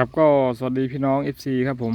ครับก็สวัสดีพี่น้อง FC ครับผม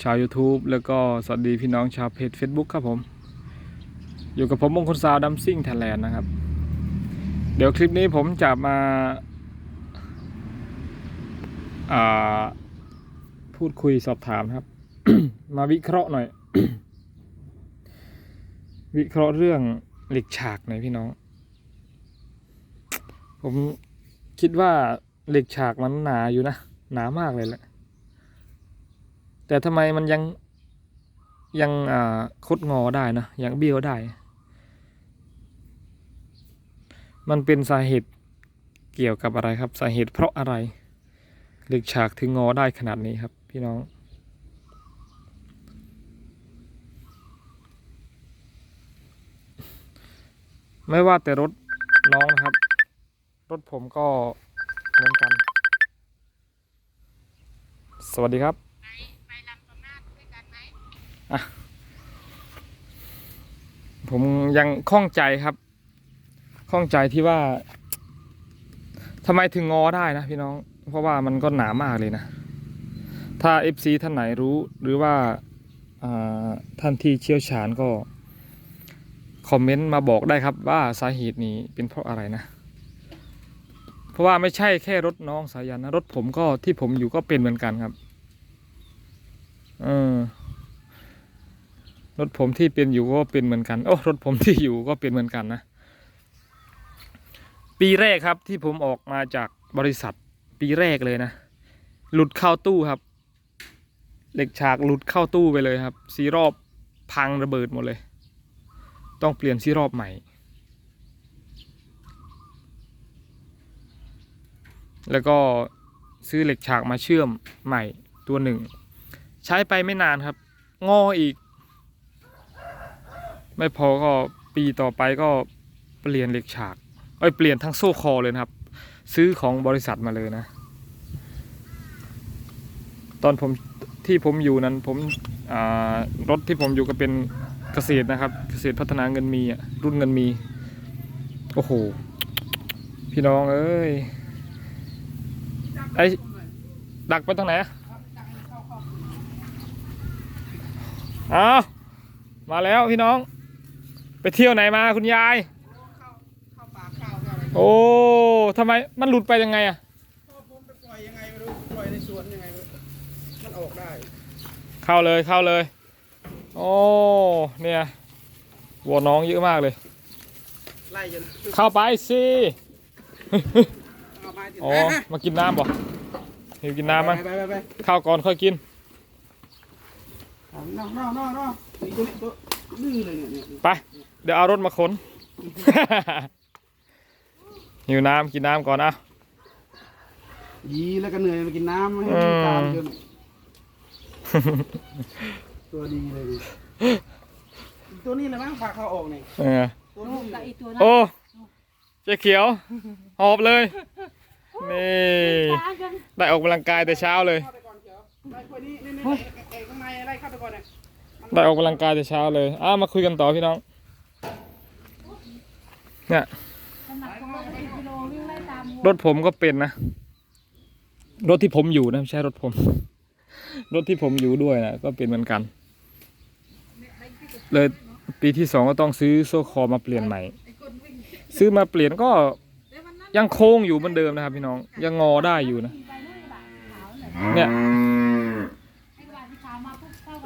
ชาว YouTube แล้วก็สวัสดีพี่น้องชาวเพจ Facebook ครับผม อยู่กับผมมงคลสาวดัมซิ่งไทยแลนด์นะครับ เดี๋ยวคลิปนี้ผมจะมาาพูดคุยสอบถามครับ มาวิเคราะห์หน่อย วิเคราะห์เรื่องเหล็กฉากหน่อยพี่น้อง ผมคิดว่าเหล็กฉากมันหนาอยู่นะ หนามากเลยแหละ แต่ทำไมมันยังยังอ่าคดงอได้นะยังเบี้ยวได้ มันเป็นสาเหตุเกี่ยวกับอะไรครับ สาเหตุเพราะอะไรเหล็กฉากถึงงอได้ขนาดนี้ครับ พี่น้อง ไม่ว่าแต่รถน้องนะครับ รถผมก็เหมือนกัน สวัสดีครับไปลำประมาทด้วยกันไหมผมยังข้องใจครับข้องใจที่ว่าทำไมถึงงอได้นะพี่น้อง เพราะว่ามันก็หนามากเลยนะ ถ้า FC ท่านไหนรู้หรือว่าอ่าท่านที่เชี่ยวชาญก็คอมเมนต์มาบอกได้ครับว่าสาเหตุนี้เป็นเพราะอะไรนะ เพราะว่าไม่ใช่แค่รถน้องสายันนะ รถผมก็ที่ผมอยู่ก็เป็นเหมือนกันครับ เออรถผมที่เป็นอยู่ก็เป็นเหมือนกัน โอ้รถผมที่อยู่ก็เป็นเหมือนกันนะ ปีแรกครับที่ผมออกมาจากบริษัท ปีแรกเลยนะ หลุดเข้าตู้ครับ เหล็กฉากหลุดเข้าตู้ไปเลยครับสีรอบพังระเบิดหมดเลย ต้องเปลี่ยนสีรอบใหม่ แล้วก็ซื้อเหล็กฉากมาเชื่อมใหม่ตัวหนึ่ง ใช้ไปไม่นานครับ งออีก ไม่พอก็ปีต่อไปก็เปลี่ยนเหล็กฉากเอ้ยเปลี่ยนทั้งโซ่คอเลยนะครับ ซื้อของบริษัทมาเลยนะ ตอนผมที่ผมอยู่นั้นผมรถที่ผมอยู่ก็เป็นเกษตรนะครับ เกษตรพัฒนาเงินมีอะรุ่นเงินมี โอ้โห พี่น้องเอ้ยไอดักไปทางไหน อะอ้าวมาแล้วพี่น้อง ไปเที่ยวไหนมาคุณยายเข้าป่าเข้าอะไรโอ้ทำไมมันหลุดไปยังไงอะพ่อผมไปปล่อยยังไงไม่รู้ปล่อยในสวนยังไงไม่รู้มันออกได้ เข้าเลยเข้าเลย โอ้เนี่ยวัวน้องเยอะมากเลย ไล่จนเข้าไปสิเอาไม้ติดอ๋อมากินน้ำบ่หิวกินน้ำมั้งไปไปไปข้าวก่อนค่อยกิน นอกนอกนอกนอกนี่ตัวนี้ตัวดื้อเลยเนี่ยเนี่ยไป เดี๋ยวเอารถมาขน หิวน้ำกินน้ำก่อนอะยีแล้วก็เหนื่อยมากินน้ำให้อืมตามจนตัวดีเลยนี่ตัวนี้เลยมั้งพาเขาออกนี่เออตัวนู้นกับอีกตัวนั้นโอ้เจ๊เขียว หอบเลย นี่ช้างกันได้ออกกำลังกายแต่เช้าเลยเข้า ไปก่อนเขียวไล่คนนี้นี่นี่ไอ้ไอ้ข้างในไล่เข้าไปก่อนเนี่ยได้ออกกำลังกายแต่เช้าเลยอ้ามาคุยกันต่อพี่น้อง เนี่ยน้ำหนักของเราสิบกิโลวิ่งไล่ตามวัวรถผมก็เป็นนะ รถที่ผมอยู่นะไม่ใช่รถผม รถที่ผมอยู่ด้วยนะก็เป็นเหมือนกัน เลยปีที่สองก็ต้องซื้อโซ่คอมาเปลี่ยนใหม่ ซื้อมาเปลี่ยนก็ยังโค้งอยู่เหมือนเดิมนะครับ พี่น้องยังงอได้อยู่นะไปนู่นบาทขาวเลยเนี่ย ไอ้บาทที่ขาว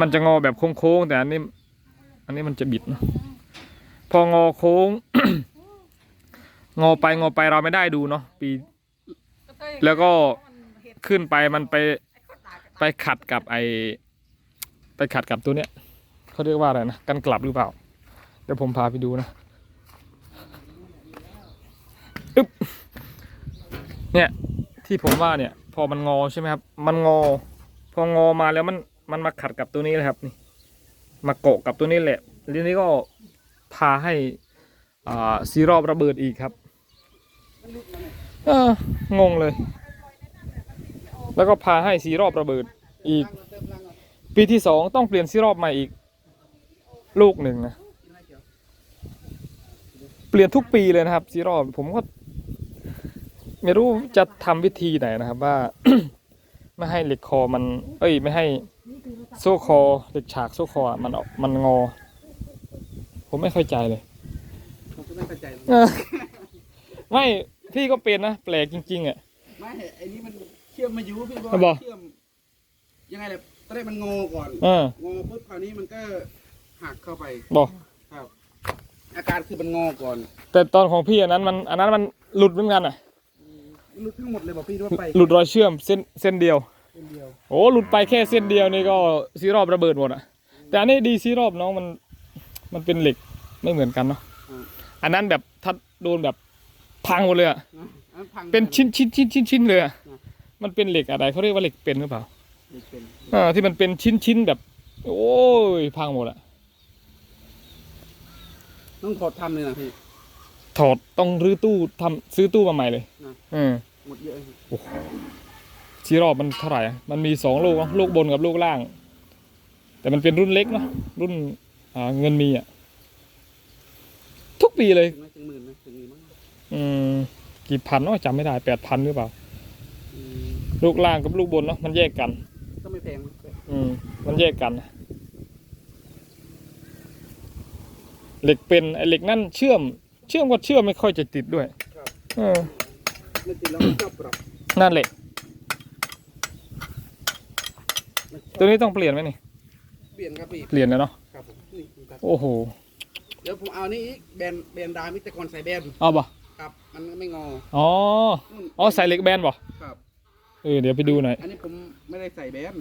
มันจะงอแบบโค้งๆแต่อันนี้ อันนี้มันจะบิดนะพองอโค้ง งอไปงอไปเราไม่ได้ดูเนาะปี แล้วก็ขึ้นไปมันไปไปขัดกับไอไปขัดกับตัวเนี้ยเขาเรียกว่าอะไรนะกันกลับหรือเปล่า เดี๋ยวผมพาไปดูนะอึ๊บเนี่ยที่ผมว่าเนี่ย พอมันงอใช่ไหมครับ มันงอ พองอมาแล้วมัน มันมาขัดกับตัวนี้เลยครับนี่มาเกาะกับตัวนี้แหละทีนี้ก็พาให้อ่าซีรอบระเบิดอีกครับเอองงเลย แล้วก็พาให้สีรอบระเบิดอีก ปีที่สองต้องเปลี่ยนสีรอบใหม่อีก ลูกหนึ่งนะเปลี่ยนทุกปีเลยนะครับสีรอบผมก็ไม่รู้จะทำวิธีไหนนะครับว่า ไม่ให้เหล็กคอมัน เอ้ย ไม่ให้ โซ่คอเหล็กฉากโซ่คออะมันออกมันงอ ผมไม่เข้าใจเลยผมก็ไม่เข้าใจเออไม่พี่ก็เป็นนะแปลกจริง ๆอะไม่ไอ้นี่มันเชื่อมมาอยู่พี่บอครับบอลเชื่อมยังไงล่ะตอนแรกมันงอก่อนเอองอปุ๊บคราวนี้มันก็หักเข้าไปบอกครับ อาการคือมันงอก่อน แต่ตอนของพี่อันนั้นมันอันนั้นมันหลุดเหมือนกันอะหลุดทั้งหมดเลยบอกพี่ว่าไปหลุดรอยเชื่อมเส้นเส้นเดียวคนเดียว โอ้หลุดไปแค่เส้นเดียวนี่ก็ซีรอบระเบิดหมดอะ แต่อันนี้ดีซีรอบน้องมันมันเป็นเหล็กไม่เหมือนกันเนาะอ่าอันนั้นแบบถ้าโดนแบบพังหมดเลยอะนะอันนั้นพังเป็นชิ้นชิ้นชิ้นชิ้นชิ้นเลยอะอ่ามันเป็นเหล็กอะไรเขาเรียกว่าเหล็กเป็นหรือเปล่าเป็นอ่าที่มันเป็นชิ้นชิ้นแบบ โอ้ยพังหมดอะต้องถอดทำเลยนะพี่ถอดต้องรื้อตู้ทำซื้อตู้มาใหม่เลยอ่าอืมหมดเยอะพี่ ซีรอบมันเท่าไหร่อะมันมีสองลูกเนอะลูกบนกับลูกล่าง แต่มันเป็นรุ่นเล็กเนาะรุ่นอ่าเงินมีอะ ทุกปีเลยถึงไหมถึงหมื่นไหมถึงหมื่นมั้งอืมกี่พันเนาะจำไม่ได้แปดพันหรือเปล่าอืมลูกล่างกับลูกบนเนาะมันแยกกัน ก็ไม่แพงนะอืมมันแยกกัน เหล็กเป็นไอเหล็กนั่นเชื่อม เชื่อมก็เชื่อมไม่ค่อยจะติดด้วยครับเออไม่ติดแล้วก็ปรับนั่นแหละ ไม่ชอบ ตัวนี้ต้องเปลี่ยนไหมนี่ เปลี่ยนครับพี่เปลี่ยนนะเนาะ ครับผมนี่ผมตัดโอ้โห เดี๋ยวผมเอานี่อีกแบนแบนดามิตรกรใส่แบนเอาบ่ ครับ มันไม่งออ๋อ นู่นอ๋อใส่เหล็กแบนบ่ ครับ เออเดี๋ยวไปดูหน่อย อันนี้ผมไม่ได้ใส่แบน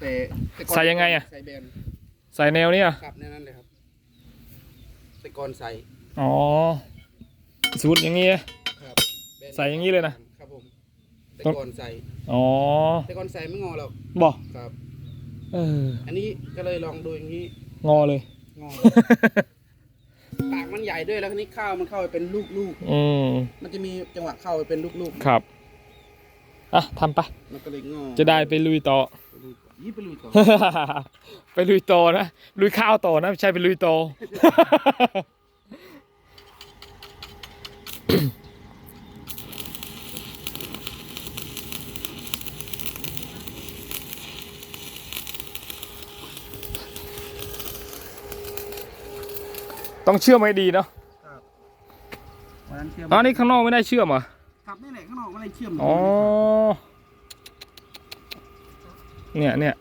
แต่แต่ก่อนใส่ยังไงอะ ใส่แบนใส่แนวเนี้ยครับแนวนั้นเลยครับ แต่ก่อนใส่อ๋อ สูตรอย่างงี้ครับแบนใส่อย่างนี้เลยนะครับผมแต่ต้องก่อนใส่อ๋อ แต่ก่อนใส่ไม่งอหรอกบ่ ครับ เออ อันนี้ก็เลยลองดูอย่างนี้ งอเลย งอ ปากมันใหญ่ด้วยแล้วทีนี้ข้าวมันเข้าไปเป็นลูกอืม ๆ มันจะมีจังหวะเข้าไปเป็นลูกครับ อะทำไป ๆ มันก็เลยงอจะได้ไปลุยต่อ ยี่ไปลุยต่อ ไปลุยต่อนะ ลุยข้าวต่อนะไม่ใช่ไปลุยต่ ต้องเชื่อมให้ดีเนาะวันนั้นเชื่อมอ๋อนี่ข้างนอกไม่ได้เชื่อมเหรอครับนี่แหละข้างนอกไม่ได้เชื่อมอ๋อเนี่ยเนี่ย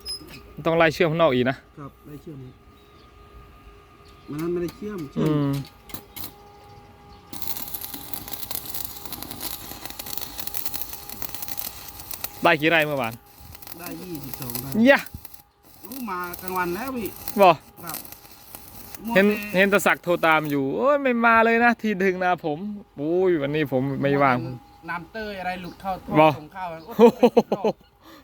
ต้องไล่เชื่อมข้างนอกอีกนะครับได้เชื่อมมันนั้นไม่ได้เชื่อมเชื่อือมมได้กี่ไร่เมื่อวานได้ยี่สิบสองได้ยะรู้มากลางวันแล้วพี่บอครับ เห็นมัวแต่เห็นตะศักดิ์โทรตามอยู่โอ้ยไม่มาเลยนะ ทีถึงนาผมโอ้ยวันนี้ผมไม่ว่าง น้ำเต้ยอะไรหลุดเข้าท่บ่อส่งเข้าโอ้โอ้โหเป็นรอบ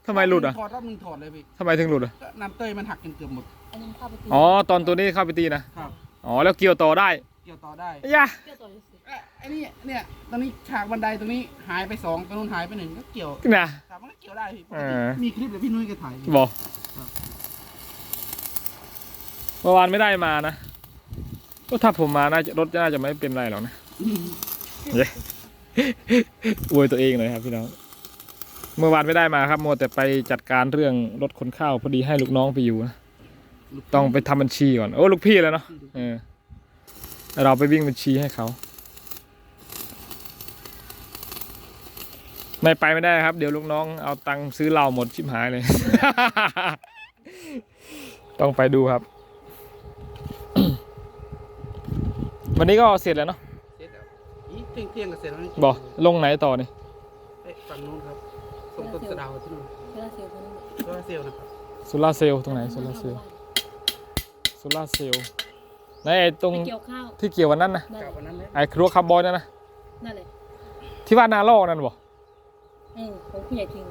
ทำไมหลุดอะถอดรอบนึงถอดเลยพี่ทำไมถึงหลุดอะก็น้ำเต้ยมันหักจนเกือบหมดอันนี้เข้าไปตีอ๋อตอนตัวนี้เข้าไปตีนะครับอ๋อแล้วเกี่ยวต่อได้ เกี่ยวต่อได้ยะเจ้าตัวนี้สิเอ้ยไอ้นี่เนี่ยตอนนี้ฉากบันไดตรงนี้หายไปสองตรงนู้นหายไปหนึ่งก็เกี่ยวนะครับมันก็เกี่ยวได้พี่ปกเอติอมีคลิปเลยพี่นุ้ยแกถ่ายบอกครับเมื่อวานไม่ได้มานะ ก็ถ้าผมมาน่าจะรถน่าจะไม่เป็นไรหรอกนะเย้อวยตัวเองเลยครับพี่น้อง เมื่อวานไม่ได้มาครับ มัวแต่ไปจัดการเรื่องรถขนข้าวพอดีให้ลูกน้องไปอยู่นะต้องไปทำบัญชีก่อน โอ้ลูกพี่แล้วเนาะเออเราไปวิ่งบัญชีให้เขาไม่ไปไม่ได้ครับ เดี๋ยวลูกน้องเอาตังค์ซื้อเหล้าหมดชิบหายเลย ต้องไปดูครับ วันนี้ก็เสร็จแล้วเนาะเสร็จแล้วอีกเที่ยงเที่ยงๆก็เสร็จแล้วนี่บอกลงไหนต่อนี่เอ๊ะฝั่งนู้นครับส่งต้นสะเดาวที่นู่นเวลาเสียคนนี้โซลาร์เซลล์นะครับโซลาร์เซลล์ตรงไหนโซลาร์เซลล์โซลาร์เซลล์ไหนไอ้ตรงไปเกี่ยวข้าวที่เกี่ยววันนั้นนะนั่นกลับแหละวันนั้นเลยไอ้ครัวคาร์บอยนั่นนะนั่นแหละที่ว่านาลอกนั่นบ่เออของผู้ใหญ่จริง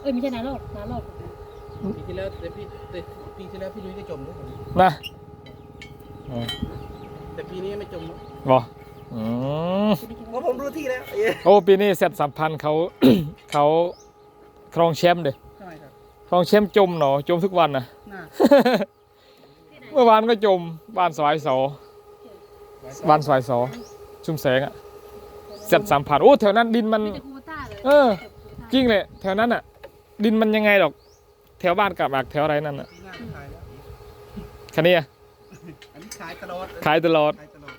เอ้ยไม่ใช่นาลอกนาลอกปีที่แล้วแต่พี่แต่ปีที่แล้วพี่นุ้ยก็จมด้วยผมนะอ๋อ แต่ปีนี้ไม่จมนะบ่อืมเพราะผมรู้ที่แล้วเอ๊ะโอ้ปีนี้เซตสัมพันธ์เขา เขาครองแชมป์เด้ทำไมครับครองแชมป์จมเนาะจมทุกวันนะน่าเมื่อวานก็จมบ้านสวายสอบ้านสวายสอชุมแสงอะเซตสัมพันธ์โอ้แถวนั้นดินมันไม่ใช่คูโบต้าเลยเออ จริงเลยแถวนั้นอะดินมันยังไงหรอก แถวบ้านกับอักแถวอะไรนั่นน่ะปีหน้าจะขายแล้ว คันนี้อะ อันนี้ขายตลอดขายตลอดขายตลอด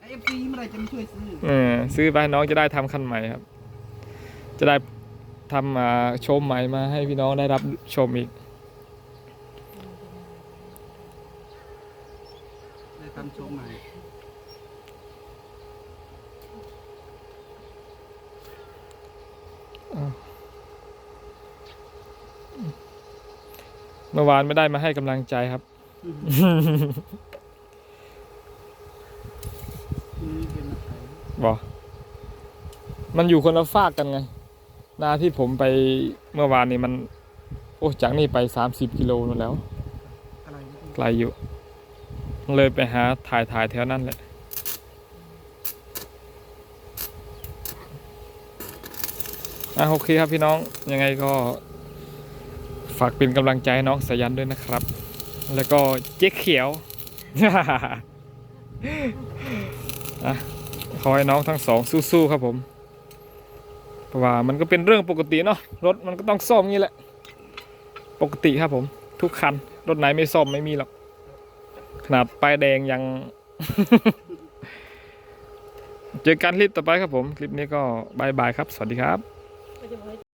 ไอเอฟซีเมื่อไหรจะมาช่วยซื้อเออซื้อไปน้องจะได้ทำคันใหม่ครับ จะได้ทำอ่าโชมใหม่มาให้พี่น้องได้รับชมอีกเลยทำโชว์ใหม่เมื่อวานไม่ได้มาให้กำลังใจครับนี่เป็นอะไร บอกมันอยู่คนละฝากกันไง นาที่ผมไปเมื่อวานนี้มัน โอ้จากนี่ไปสามสิบกิโลนู่นแล้วอะไรนะไกลอยู่ เลยไปหาถ่ายถ่ายแถวนั้นแหละอะโอเคครับพี่น้องยังไงก็ ฝากเป็นกำลังใจให้น้องสายันด้วยนะครับ แล้วก็เจ๊เขียวขอให้น้องทั้งสองสู้ๆครับผมเพราะว่ามันก็เป็นเรื่องปกติเนาะรถมันก็ต้องซ่อมอย่างนี้แหละ ปกติครับผม ทุกคัน รถไหนไม่ซ่อมไม่มีหรอกขนาดป้ายแดงยัง เจอกันคลิปต่อไปครับผม คลิปนี้ก็บายบายครับ สวัสดีครับ